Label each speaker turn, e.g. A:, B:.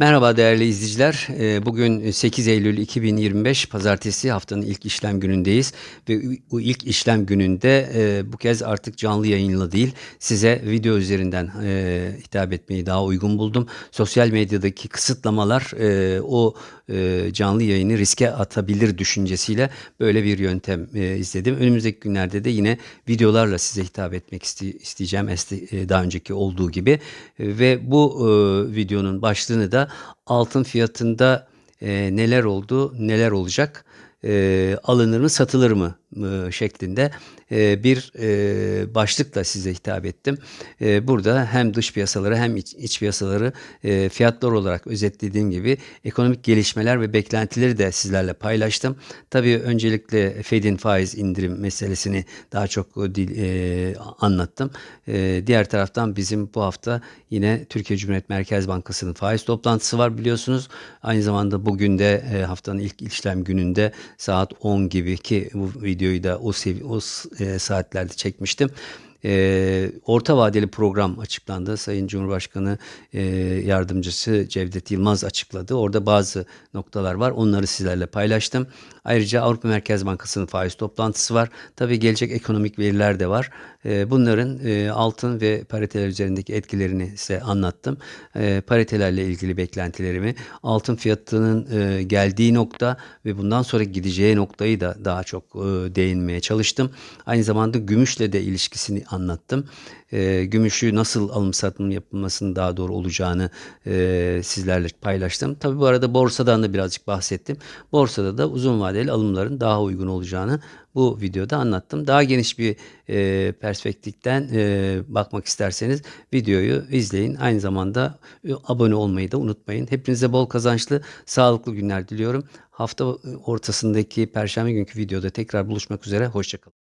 A: Merhaba değerli izleyiciler. Ee, Bugün 8 Eylül 2025 Pazartesi haftanın ilk işlem günündeyiz ve bu ilk işlem gününde e, bu kez artık canlı yayınla değil size video üzerinden e, hitap etmeyi daha uygun buldum. Sosyal medyadaki kısıtlamalar e, o e, canlı yayını riske atabilir düşüncesiyle böyle bir yöntem e, izledim. Önümüzdeki günlerde de yine videolarla size hitap etmek iste- isteyeceğim e, daha önceki olduğu gibi E, ve bu e, videonun başlığını da altın fiyatında e, neler oldu, neler olacak, e, alınır mı, satılır mı şeklinde e, bir e, başlıkla size hitap ettim. E, burada hem dış piyasaları hem iç, piyasaları e, fiyatlar olarak özetlediğim gibi ekonomik gelişmeler ve beklentileri de sizlerle paylaştım. Tabii öncelikle Fed'in faiz indirim meselesini daha çok e, dil, e, anlattım. E, diğer taraftan bizim bu hafta yine Türkiye Cumhuriyet Merkez Bankası'nın faiz toplantısı var biliyorsunuz. Aynı zamanda bugün de e, haftanın ilk işlem gününde saat 10 gibi ki bu videoyu da o, o e, saatlerde çekmiştim. E, orta vadeli program açıklandı. Sayın Cumhurbaşkanı e, yardımcısı Cevdet Yılmaz açıkladı. Orada bazı noktalar var. Onları sizlerle paylaştım. Ayrıca Avrupa Merkez Bankası'nın faiz toplantısı var. Tabii gelecek ekonomik veriler de var. E, bunların e, altın ve pariteler üzerindeki etkilerini size anlattım. E, paritelerle ilgili beklentilerimi, altın fiyatının e, geldiği nokta ve bundan sonra gideceği noktayı da daha çok e, değinmeye çalıştım. Aynı zamanda gümüşle de ilişkisini anlattım. E, gümüşü nasıl alım satım yapılmasının daha doğru olacağını e, sizlerle paylaştım. Tabii bu arada borsadan da birazcık bahsettim. Borsada da uzun vadeli alımların daha uygun olacağını bu videoda anlattım. Daha geniş bir e, perspektiften e, bakmak isterseniz videoyu izleyin. Aynı zamanda e, abone olmayı da unutmayın. Hepinize bol kazançlı, sağlıklı günler diliyorum. Hafta ortasındaki perşembe günkü videoda tekrar buluşmak üzere. Hoşçakalın.